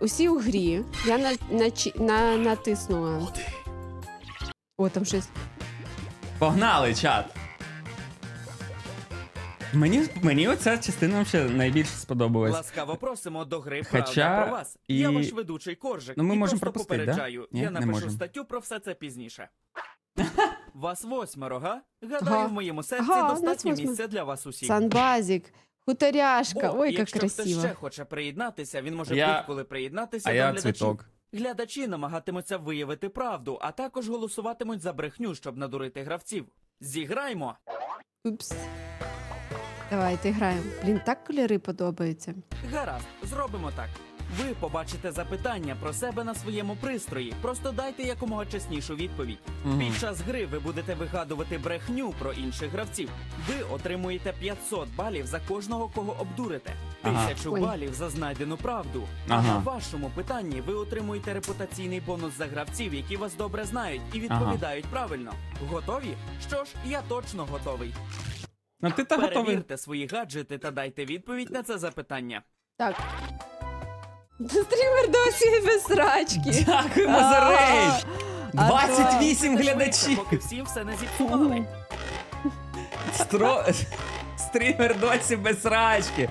усі у грі. Я на, на, на, натиснула. О, там щось. Погнали, чат. Мені, мені оця частина ще найбільше сподобалась. Ласкаво просимо до гри Хоча Правда про вас. і- Я ваш ведучий Коржик. Ну, ми і можемо просто пропустити, да? Ні, Я напишу можемо. статтю про все це пізніше. Вас восьмеро, га? Гадаю, Ага. в моєму серці Ага, нас достатньо місця для вас усіх. Санбазік, хуторяшка. Ой, як якщо красиво. хтось ще хоче приєднатися, він може Я- будь-коли приєднатися А до я глядачів. цвіток. Глядачі намагатимуться виявити правду, а також голосуватимуть за брехню, щоб надурити гравців. Зіграймо! Упс. Давайте граємо. Блін, так кольори подобаються. Гаразд, зробимо так. Ви побачите запитання про себе на своєму пристрої. Просто дайте якомога чеснішу відповідь. Мгм. Під час гри ви будете вигадувати брехню про інших гравців. Ви отримуєте 500 балів за кожного, кого обдурите. Ага. Тисячу Ой. балів за знайдену правду. А Ага. на вашому питанні ви отримуєте репутаційний бонус за гравців, які вас добре знають і відповідають правильно. Готові? Що ж, я точно готовий. Ну ти та готовий. Перевірте свої гаджети та дайте відповідь на це запитання. Так. Стрімер досі без срачки. Дякуємо за рейд! 28 глядачів! Поки всі все не зіпсували. Стро... Стрімер досі без рачки.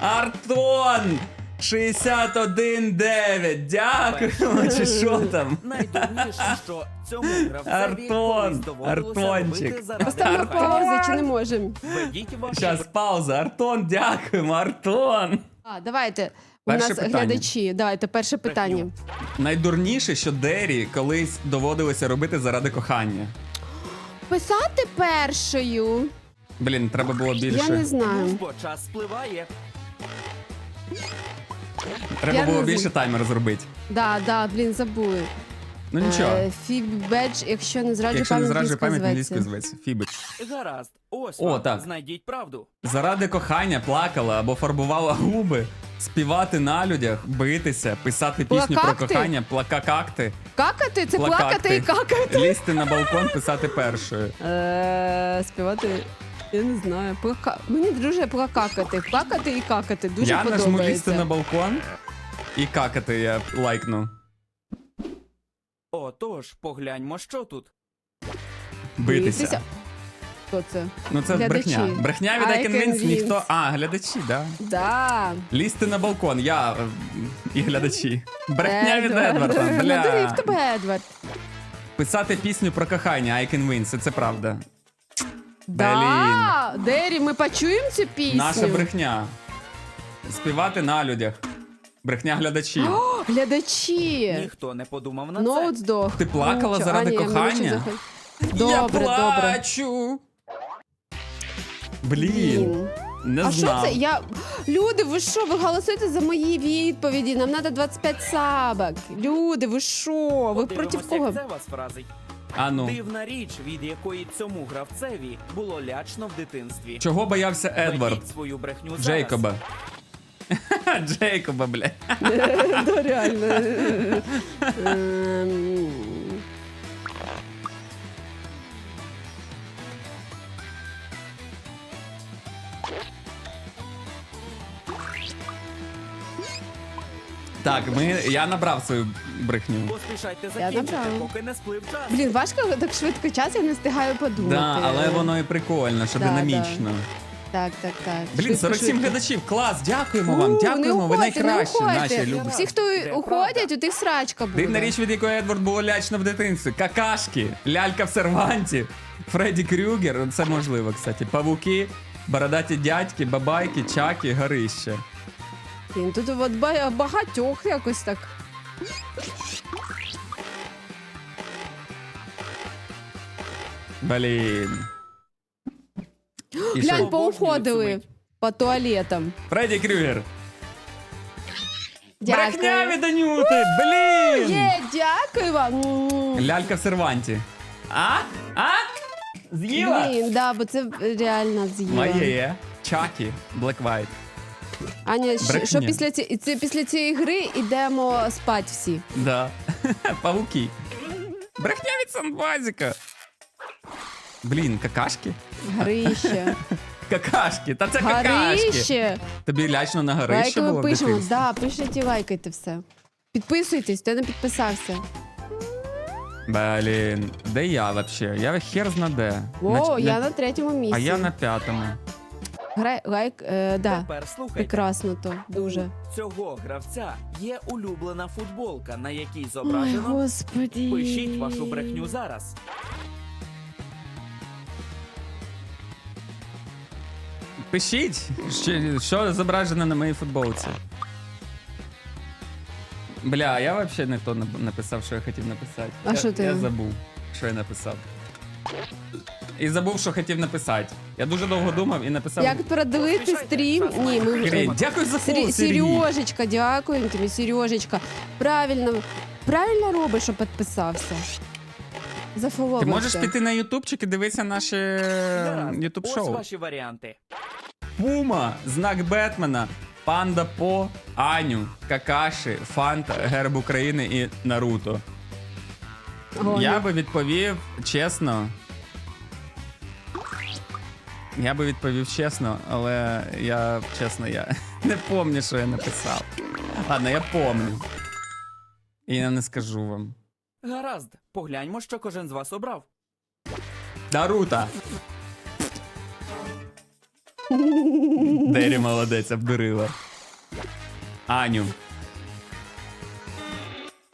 Артон! 61.9. Дякуємо, чи що там? Найдурніше, що цьому гравцеві Артон, колись доводилося Артончик. робити заради Поставимо чи не можемо? Введіть ваші Зараз пауза. Артон, дякуємо, Артон. А, давайте. У нас питання. глядачі. Давайте перше питання. Найдурніше, що Дері колись доводилося робити заради кохання. Писати першою. Блін, треба було Я не більше. знаю. Бо час спливає. Треба Я було не більше таймер зробити. Да, да, блін, забули. Ну нічого. Фібедж, якщо не зраджу Якщо не зраджує пам'ять англійською зветься. Фібич. Гаразд, ось О, вам. так. знайдіть правду. Заради кохання плакала або фарбувала губи, співати на людях, битися, писати пісню про Плакакти? кохання, плакакакти, Какати? Це плакати, плакати і какати. лізти на балкон, писати першою. Е, Співати. Я не знаю. Плака... Мені дуже плакакати. Плакати і какати. Дуже я подобається. нажму лізти на балкон і какати я лайкну. Отож, погляньмо, що тут. Битися. Хто це? Ну це Глядачі. брехня. Брехня від I can ніхто. А, глядачі, да. Да. Лізти на балкон, я е, і глядачі. Брехня від Едвард. Едварда. Надурив Бля. тебе, Едвард. Писати пісню про кохання I Can Win, це, це правда. Да. Дері, ми почуємо цю пісню? Наша брехня. Співати на людях. Брехня глядачів. Глядачі. Ніхто не подумав на це. Ноут здох. Ти плакала заради А, ні, ми кохання? нічого захот- Добре, я добре. плачу. Блін, Блін. не А що знав. це? Я... Люди, ви що? Ви голосуєте за мої відповіді? Нам треба 25 сабок. Люди, ви що? Ви проти Подивимося, кого? як це вас вразить. А ну. Дивна річ, від якої цьому гравцеві було лячно в дитинстві. Чого боявся Едвард? Свою брехню зараз. Джейкоба. Джейкоба, бля. Да, реально. Ем, Так, ми, я набрав свою брехню. Поспішайте Я закінчити, набрала. поки не сплив час. Блін, важко так швидко час, я не встигаю подумати. Да, але воно і прикольно, що Да, динамічно. Так, так, так. Блін, 47 швидко. глядачів, клас, дякуємо вам, дякуємо, ви найкращі, наші любі. Всі, хто уходять, у тих срачка буде. Дивна річ, від якої Едвард було лячно в дитинстві. Какашки, лялька в серванті, Фредді Крюгер, це можливо, кстати. Павуки, бородаті дядьки, бабайки, чаки, горище. Блін, Тут от багатьох якось так. Блін. І Глянь, що? поуходили по туалетам. Фредді Крюгер. Брехня від Анюти, блін! Є, дякую вам. М. Лялька в серванті. А? А? З'їла? Блін, да, бо це реально з'їла. Моє є. Чакі, Black White. Аня, щ- Брехня. що після, ці, це, після цієї гри йдемо спать всі. Да. Павуки. Брехня від Санбазіка. Блін, какашки? Грище. Какашки. Та це какашки. Горище. Тобі лячно на горище Лайки було ми в пишемо. дитинстві? Да, пишіть і лайкайте все. Підписуйтесь, хто не підписався. Блін, де я вообще? Я хер зна де. О, Нач- я на- на третьому місці. А я на п'ятому. Грай, лайк, е, да. Тепер слухайте. Прекрасно то, дуже. У цього гравця є улюблена футболка, на якій Ой, зображено. господи. Пишіть вашу брехню зараз. Пишіть, що, що зображено на моїй футболці. Бля, я взагалі не то написав, що я хотів написати. А я, що ти? Я забув, що я написав. І забув, що хотів написати. Я дуже довго думав і написав. Як передивити стрім? Ні, ми Хрень. Дякую за Сері- Сережечка, дякуємо тобі, Сережечка. Правильно, правильно робиш, що підписався. Ти можеш піти на ютубчик і дивитися наші Гаразд. ютуб Ось ваші варіанти. Пума, знак Бетмена, Панда По, Аню, Какаші, Фанта, Герб України і Наруто. Гоня. Я би відповів чесно. Я би відповів чесно, але я чесно, я не пам'ятаю, що я написав. Ладно, я пам'ятаю. І я не скажу вам. Гаразд, погляньмо, що кожен з вас обрав. Наруто! Дері молодець, обдурила. Аню.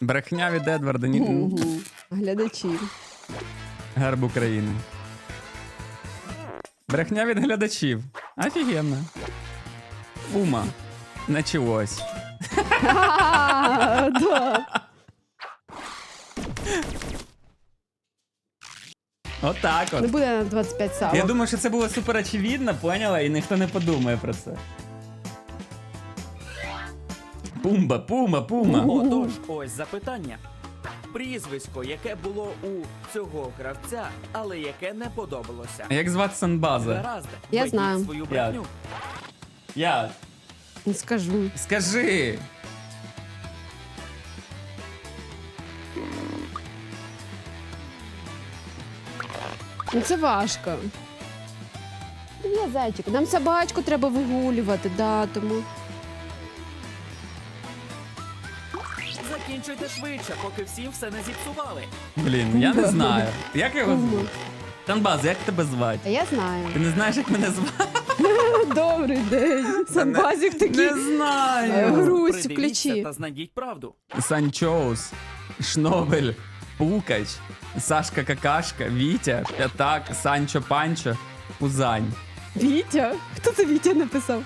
Брехня від Едварда ні... Глядачі. Герб України. Брехня від глядачів. Офігенно. Ума. Началось. А, да. Отак Не от. буде на 25 савок. Я думаю, що це було супер очевидно, поняла, і ніхто не подумає про це. Пумба, пума, пума. Отож, ось запитання. Прізвисько, яке було у цього гравця, але яке не подобалося. Як звати Санбаза? Гаразд, Я введіть знаю. свою брехню. Я. Не скажу. Скажи. Ну це важко. Є зайчик. Нам собачку треба вигулювати, да, тому. Закінчуйте швидше, поки всім все не зіпсували. Блін, я не знаю. Як його звуть? Танбаз, як тебе звати? А я знаю. Ти не знаєш, як мене звати? Добрий день. Санбазік такий. Не знаю. Грусть в Придивіться ключі. та знайдіть правду. Санчоус, Шнобель, Пукач, Сашка Какашка, Вітя, П'ятак, Санчо Панчо, Пузань. Вітя? Хто це Вітя написав?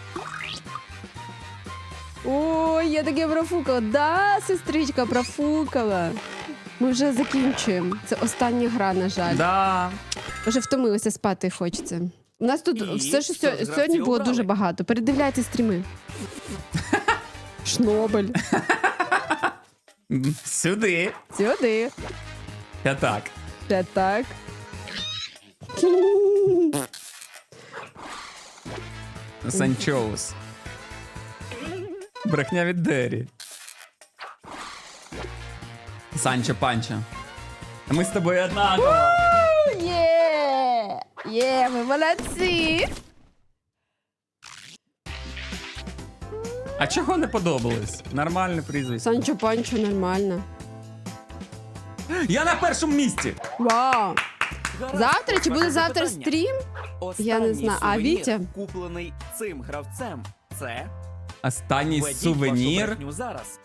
Ой, я таке профукала. Да, сестричка профукала. Ми вже закінчуємо. Це остання гра, на жаль. Да. Вже втомилися спати хочеться. У нас тут І все, що що сьо- гравці сьогодні було обрали? дуже багато. Передивляйте стріми. Шнобель. Сюди. Сюди. П'ятак. Ще так. Санчоус. Брехня від Дері. Санчо Панчо. Ми з тобою однаково. Є! Є, ви молодці! А чого не подобалось? Нормальне прізвище. Санчо Панчо нормально. Я на першому місці. Вау! Завтра чи буде завтра стрім? Останній Я не знаю. А сувенір, Вітя? куплений цим гравцем. Це Останній введіть сувенір. вашу брехню зараз.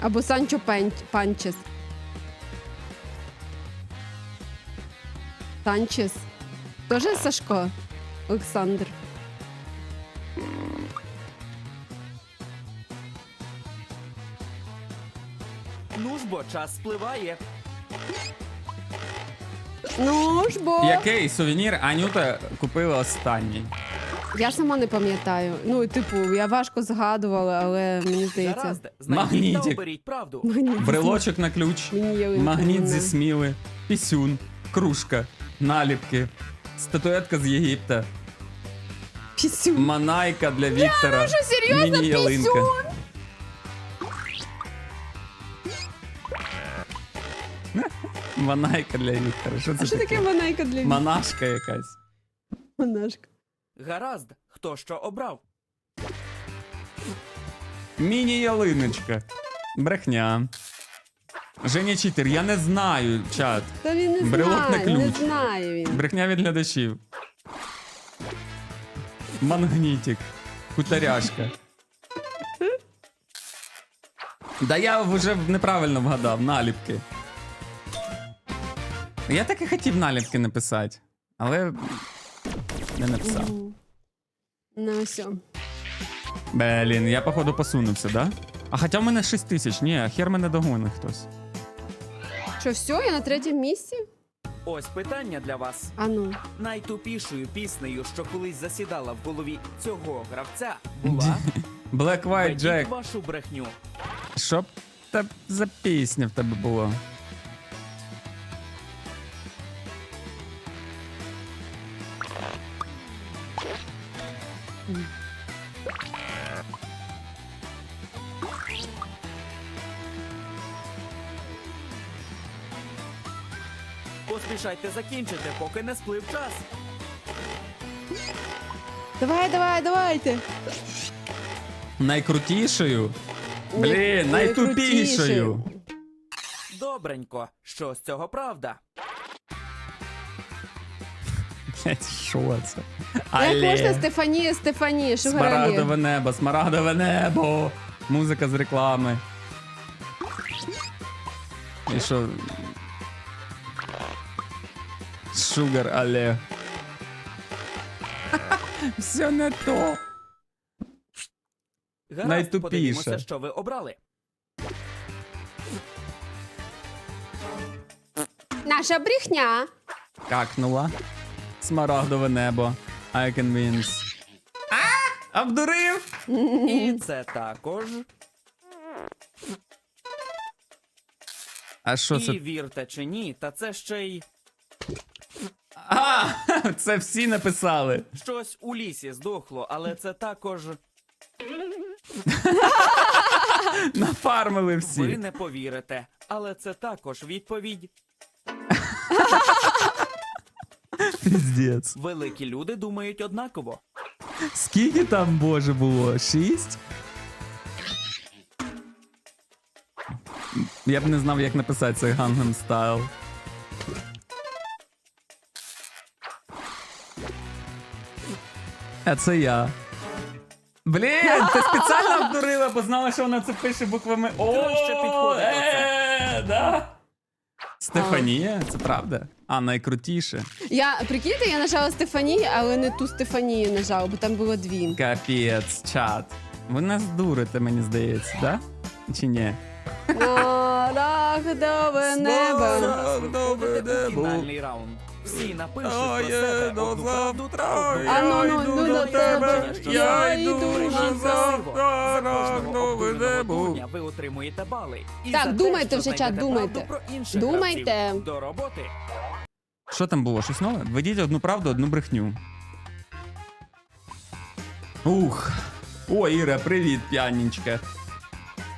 Або Санчо Пен... Панчес. Санчес. Тоже Сашко? Олександр. Ну ж бо час спливає. Ну ж бо. Який сувенір Анюта купила останній? Я сама не пам'ятаю. Ну, типу, я важко згадувала, але мені здається. Гаразд, знайдіть та Магнітик. оберіть правду. Магніт. Брелочок на ключ, Мені магніт зі сміли, пісюн, кружка, наліпки, статуетка з Єгипта, Пісюн. манайка для Віктора. що, серйозно? міні-ялинка. Пісюн? Манайка для Віктора. Що це А що таке манайка для Віктора? Монашка якась. Монашка. Гаразд, хто що обрав? Міні-ялиночка. Брехня. Женя читер, я не знаю, чат. Та він не Брелок на знає, не ключ. знає він. Брехня від глядачів. Магнітик. Хуторяшка. Да я вже неправильно вгадав, наліпки. Я так і хотів наліпки написати, але не написав. Ну все. Блін, я походу посунувся, да? А хоча в мене 6 тисяч, ні, хер мене догоне хтось. Що, все, я на третьому місці? Ось питання для вас. А ну. Найтупішою піснею, що колись засідала в голові цього гравця, була Black White «Ведіть Jack. вашу брехню. Що б та за пісня в тебе було? Поспішайте закінчити, поки не сплив час. Давай, давай, давайте. Найкрутішою? Блін, найтупішою. Добренько, що з цього правда? Блять, що це? Як можна Але... Стефанія, Стефанія, Шугаралі? Смарагдове небо, смарагдове небо. Музика з реклами. І що? Шугар але. Все не то. Гаразд, Найтупіше. подивімося, що ви обрали. Наша брехня. Какнула. Смарагдове небо. I can wins. А! Обдурив! І це також. А що І це? вірте чи ні, та це ще й А! Це всі написали. щось у лісі здохло, але це також Нафармили ви всі. не повірите. Але це також відповідь. Піздець. Великі люди думають однаково. Скільки там, боже, було? Шість? Я б не знав, як написати цей Gangnam Style. А це я. Блін, ти спеціально обдурила, бо знала, що вона це пише буквами О. Підходить е, да. Стефанія, це правда. А, найкрутіше. Я, прикиньте, я нажала Стефанію, але не ту Стефанію нажала, бо там було дві. Капець, чат. Ви нас дурите, мені здається, да? Чи ні? Небо. Добре, небо. фінальний раунд. Всі напишуть про себе до одну правду та А ну, ну, ну, до тебе, я йду на завтра, кожного нове обдурного небо. ви отримуєте бали. І Так, за те, думайте що вже, чат, знайдете думайте. про інших Думайте. гравців. До роботи. Що там було? Щось нове? Введіть одну правду, одну брехню. Ух. О, Іра, привіт, п'янічка.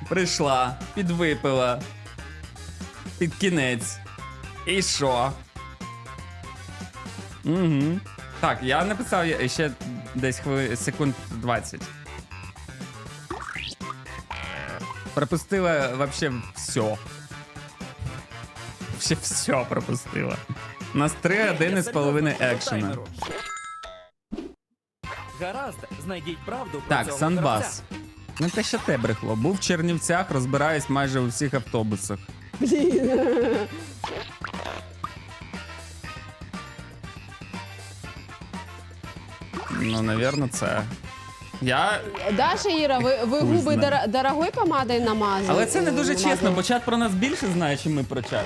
Прийшла, підвипила. Під кінець. І що? Угу. Так, я написав я- ще десь хвили... секунд 20. Пропустила вообще все. Вообще все пропустила. У нас 3 години з половиною екшена. Гаразд, знайдіть правду про Так, цього Санбас. Ну те що те брехло. Був в Чернівцях, розбираюсь майже у всіх автобусах. Блін. Ну, навірно, це. Я. Даша Іра, ви, ви Хуй губи знає. дор- дорогою помадою намазали? Але це не дуже чесно, бо чат про нас більше знає, ніж ми про чат.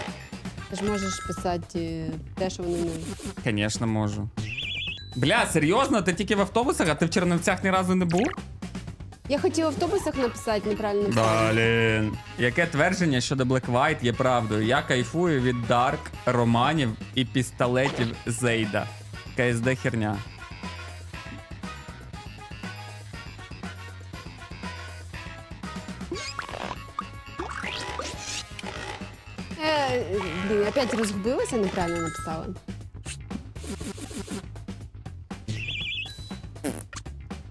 Ти ж можеш писати е, те, що вони не. Звісно, можу. Бля, серйозно? Ти тільки в автобусах, а ти в Чернівцях ні разу не був? Я хотіла в автобусах написати, неправильно. Блін. Яке твердження щодо Black White є правдою? Я кайфую від Дарк, романів і пістолетів Зейда. КСД херня. Е, блін, опять розгубилася, неправильно написала.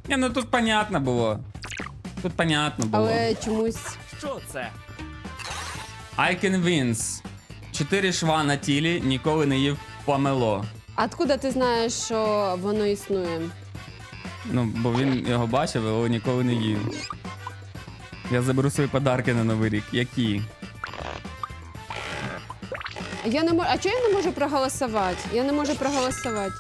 Ні, ну тут понятно було. Тут понятно було. Але чомусь. Що це? Icon Wins. Чотири шва на тілі, ніколи не їв помело. А Откуда ти знаєш, що воно існує? Ну, бо він його бачив, але ніколи не їв. Я заберу свої подарки на Новий рік. Які? Я не можу. А чого я не можу проголосувати? Я не можу проголосувати.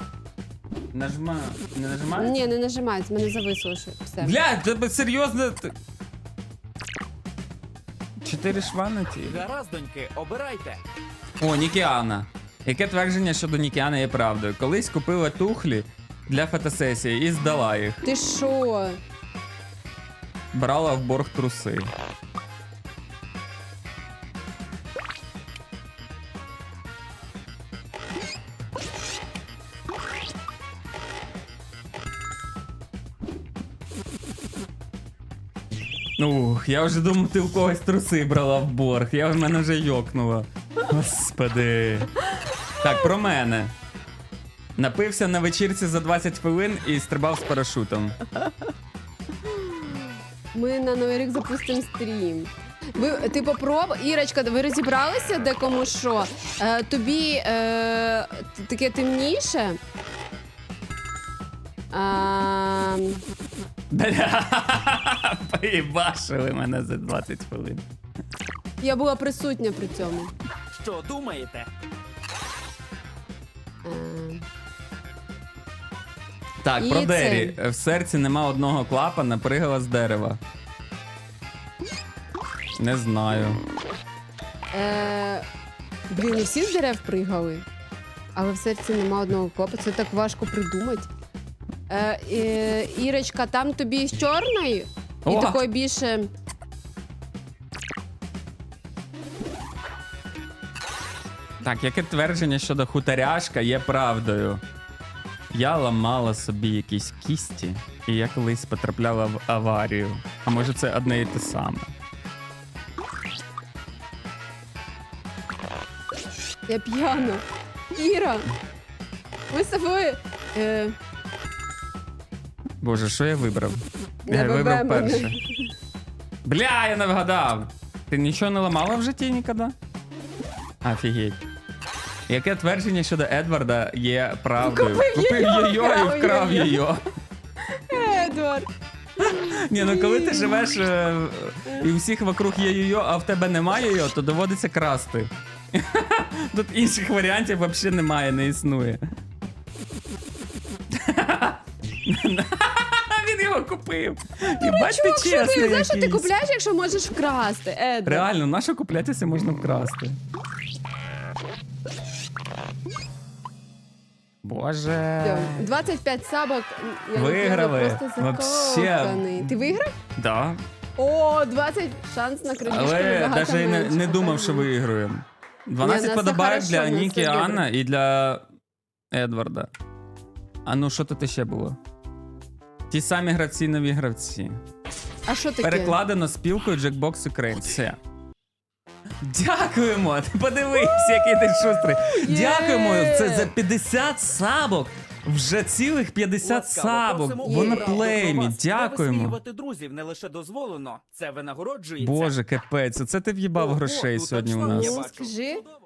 Нажма. Не нажимаєш? Ні, не нажимається, мене зависло. що Все. Бля, тебе серйозно. ти- Чотири шва на тілі. Гаразд, доньки, обирайте. О, Нікіана. Яке твердження щодо Нікіана є правдою? Колись купила тухлі для фотосесії і здала їх. Ти що? Брала в борг труси. Ух, я вже думав, ти в когось труси брала в борг. Я в мене вже йокнула. Господи. Так, про мене. Напився на вечірці за 20 хвилин і стрибав з парашутом. Ми на новий рік запустимо стрім. Ви ти попробуй, Ірочка, ви розібралися де кому що? Е, тобі е, таке темніше. А, поїбашили мене за 20 хвилин. я була присутня при цьому. Що думаєте? Е, Так, І про це- Дері. В серці нема одного клапана, пригала з дерева. Не знаю. е, блін, не всі з дерев пригали, але в серці нема одного копа. Це так важко придумати. Е, е, Ірочка, там тобі з чорної і О! такої більше. Так, яке твердження щодо хуторяшка є правдою? Я ламала собі якісь кісті, і я колись потрапляла в аварію. А може це одне і те саме? Я п'яна. Іра, ми з тобою. Е, Боже, що я вибрав? Я вибрав перше. Бля, я не вгадав. Ти нічого не ламала в житті ніколи? Офігеть. Яке твердження щодо Едварда є правдою? Купив її, її і вкрав її. Едвард. Ні, ну коли ти живеш е, і у всіх вокруг є йо, а в тебе немає йо, то доводиться красти. Тут інших варіантів взагалі немає, не існує. Купив. І бач ти Чувак, що ти, чесний. знаєш, що ти якийсь. купляєш, якщо можеш вкрасти, Едвард? Реально, на що куплятися можна вкрасти? Боже. 25 сабок. Я Виграли. я просто Вообще. закоханий. Ти виграв? Да. О, 20 шанс на крадіжку. Але набагато навіть не, менше. не думав, що виграємо. 12 Ні, ну, це подобаєк хорошо, для ну, Нікі це добре. Анна і для Едварда. А ну що тут ще було? Ті самі гравці, нові гравці. А що таке? Перекладено спілкою Jackbox Ukraine. Все. Дякуємо! Ти подивись, який ти шустрий. Дякуємо! Це за 50 сабок. Вже цілих 50 Ласкаво сабок. просимо у правду плеймі. Дякуємо. висміювати друзів не лише дозволено, це винагороджується. Боже, капець, оце ти в'їбав грошей ну сьогодні у нас. я бачу. скажи. Ну.